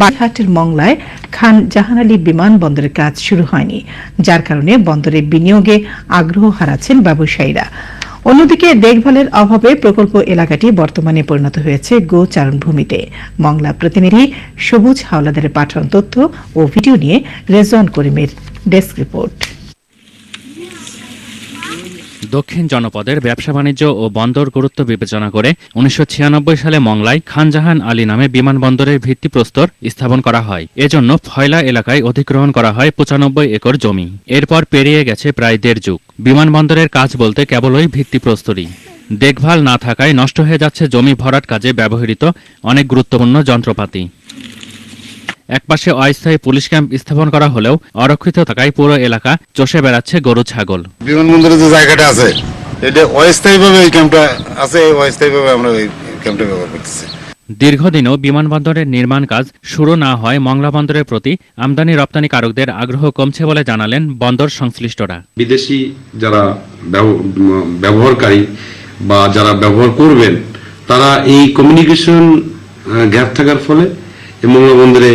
বারহাটের মংলায় খান জাহান আলী বিমানবন্দরের কাজ শুরু হয়নি, যার কারণে বন্দরে বিনিয়োগে আগ্রহ হারাচ্ছেন ব্যবসায়ীরা। অন্যদিকে দেখভালের অভাবে প্রকল্প এলাকাটি বর্তমানে পরিণত হয়েছে গোচারণ ভূমিতে। মংলা প্রতিনিধি সবুজ হাওলাদারের পাঠানো তথ্য ও ভিডিও নিয়ে রেজন করিমের ডেস্ক রিপোর্ট। দক্ষিণ জনপদের ব্যবসা বাণিজ্য ও বন্দর গুরুত্ব বিবেচনা করে উনিশশো ছিয়ানব্বই সালে মংলায় খানজাহান আলী নামে বিমানবন্দরের ভিত্তিপ্রস্তর স্থাপন করা হয়। এজন্য ফয়লা এলাকায় অধিগ্রহণ করা হয় পঁচানব্বই একর জমি। এরপর পেরিয়ে গেছে প্রায় দেড় যুগ। বিমানবন্দরের কাজ বলতে কেবলই ভিত্তিপ্রস্তরই দেখভাল না থাকায় নষ্ট হয়ে যাচ্ছে জমি ভরাট কাজে ব্যবহৃত অনেক গুরুত্বপূর্ণ যন্ত্রপাতি। একপাশে অস্থায়ী পুলিশ ক্যাম্প স্থাপন করা হলেও অরক্ষিত থাকায় পুরো এলাকা চষে বেড়াচ্ছে গরু ছাগল। বিমানবন্দরে যে জায়গাটা আছে এটা অস্থায়ীভাবে এই ক্যাম্পটা আছে এই অস্থায়ীভাবে আমরা এই ক্যাম্পটা ব্যবহার করতেছি। দীর্ঘদিনও বিমানবন্দরের নির্মাণ কাজ শুরু না হয় মংলা বন্দরের প্রতি। আমদানি রপ্তানিকারকদের আগ্রহ কমছে বলে জানালেন বন্দর সংশ্লিষ্টরা। বিদেশি যারা ব্যবহারকারী বা যারা ব্যবহার করবেন তারা এই কমিউনিকেশন গ্যাপ থাকার ফলে বন্দরে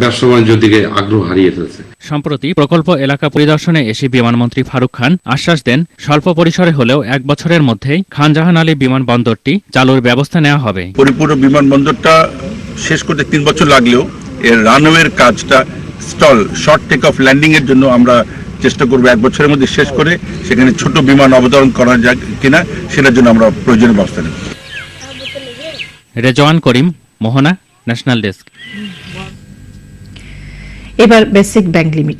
ব্যবসা বাণিজ্যের দিকে আগ্রহ হারিয়ে ফেলছে। সম্প্রতি প্রকল্প এলাকা পরিদর্শনে এসে বিমানমন্ত্রী ফারুক খান আশ্বাস দেন স্বল্প পরিসরে হলেও এক বছরের মধ্যেই খানজাহান আলী বিমানবন্দরটি চালুর ব্যবস্থা নেওয়া হবে। পরিপূর্ণ বিমানবন্দরটা শেষ করতে তিন বছর লাগলেও এর রানওয়ের কাজটা STOL short take off landing এর জন্য আমরা চেষ্টা করব এক বছরের মধ্যে শেষ করে সেখানে ছোট বিমান অবতরণ করা যায় কিনা সেটার জন্য আমরা প্রয়োজনীয় ব্যবস্থা নেব। রেজওয়ান করিম মোহনা। ন্যাশনাল ডেস্ক এবার বেসিক ব্যাংক লিমিটেড